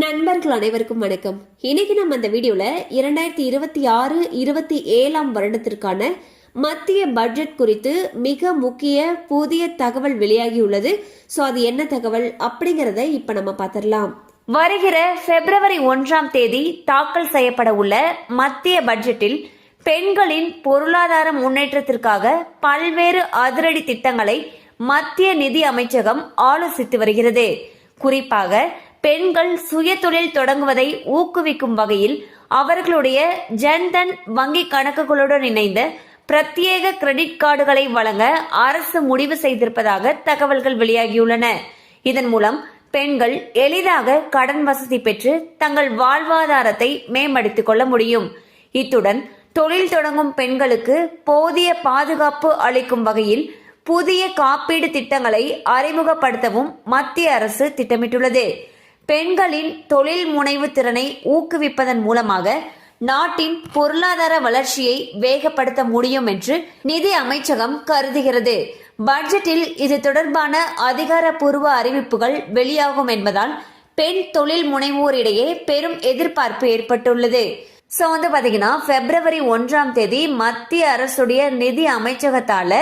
நண்பர்கள் அனைவருக்கும் வணக்கம். இன்னைக்கு நம்ம இந்த வீடியோல இரண்டாயிரத்தி இருபத்தி ஆறு இருபத்தி ஏழாம் வருடத்திற்கான மத்திய பட்ஜெட் குறித்து மிக முக்கிய புதிய தகவல் வெளியாகியுள்ளது ஸோ அது என்ன தகவல் அப்படிங்கறத இப்ப நம்ம பார்த்திடலாம். வருகிற பிப்ரவரி ஒன்றாம் தேதி தாக்கல் செய்யப்பட உள்ள மத்திய பட்ஜெட்டில் பெண்களின் பொருளாதார முன்னேற்றத்திற்காக பல்வேறு அதிரடி திட்டங்களை மத்திய நிதி அமைச்சகம் ஆலோசித்து வருகிறது. குறிப்பாக பெண்கள் சுயதொழில் தொடங்குவதை ஊக்குவிக்கும் வகையில் அவர்களுடைய ஜன்தன் வங்கி கணக்குகளுடன் இணைந்த பிரத்யேக கிரெடிட் கார்டுகளை வழங்க அரசு முடிவு செய்திருப்பதாக தகவல்கள் வெளியாகியுள்ளன. இதன் மூலம் பெண்கள் எளிதாக கடன் வசதி பெற்று தங்கள் வாழ்வாதாரத்தை மேம்படுத்திக் கொள்ள முடியும். இத்துடன் தொழில் தொடங்கும் பெண்களுக்கு போதிய பாதுகாப்பு அளிக்கும் வகையில் புதிய காப்பீடு திட்டங்களை அறிமுகப்படுத்தவும் மத்திய அரசு திட்டமிட்டுள்ளது. பெண்களின் தொழில் முனைவு திறனை ஊக்குவிப்பதன் மூலமாக நாட்டின் பொருளாதார வளர்ச்சியை வேகப்படுத்த முடியும் என்று நிதி அமைச்சகம் கருதுகிறது. பட்ஜெட்டில் இது தொடர்பான அதிகாரப்பூர்வ அறிவிப்புகள் வெளியாகும் என்பதால் பெண் தொழில் முனைவோரிடையே பெரும் எதிர்பார்ப்பு ஏற்பட்டுள்ளது. ஸோ வந்து பார்த்தீங்கன்னா பிப்ரவரி ஒன்றாம் தேதி மத்திய அரசுடைய நிதி அமைச்சகத்தால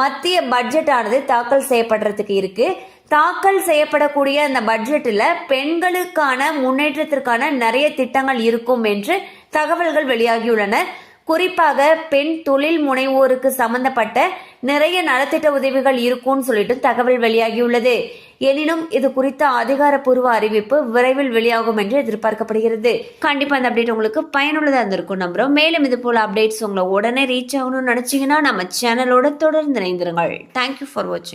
மத்திய பட்ஜெட்டானது தாக்கல் செய்யப்படுறதுக்கு இருக்கு. தாக்கல் செய்யப்படக்கூடிய அந்த பட்ஜெட்டில் பெண்களுக்கான முன்னேற்றத்திற்கான நிறைய திட்டங்கள் இருக்கும் என்று தகவல்கள் வெளியாகியுள்ளன. குறிப்பாக பெண் தொழில் முனைவோருக்கு சம்பந்தப்பட்ட நிறைய நலத்திட்ட உதவிகள் இருக்கும்னு சொல்லிட்டு தகவல் வெளியாகியுள்ளது. எனினும் இது குறித்த அதிகாரப்பூர்வ அறிவிப்பு விரைவில் வெளியாகும் என்று எதிர்பார்க்கப்படுகிறது. கண்டிப்பா அந்த அப்டேட் உங்களுக்கு பயனுள்ளதாக இருந்திருக்கும் நம்புறோம். மேலும் இது போல அப்டேட்ஸ் உங்களை உடனே ரீச் ஆகணும்னு நினைச்சீங்கன்னா நம்ம சேனலோட தொடர்ந்து இணைந்திருங்கள். தேங்க்யூ ஃபார் வாட்சிங்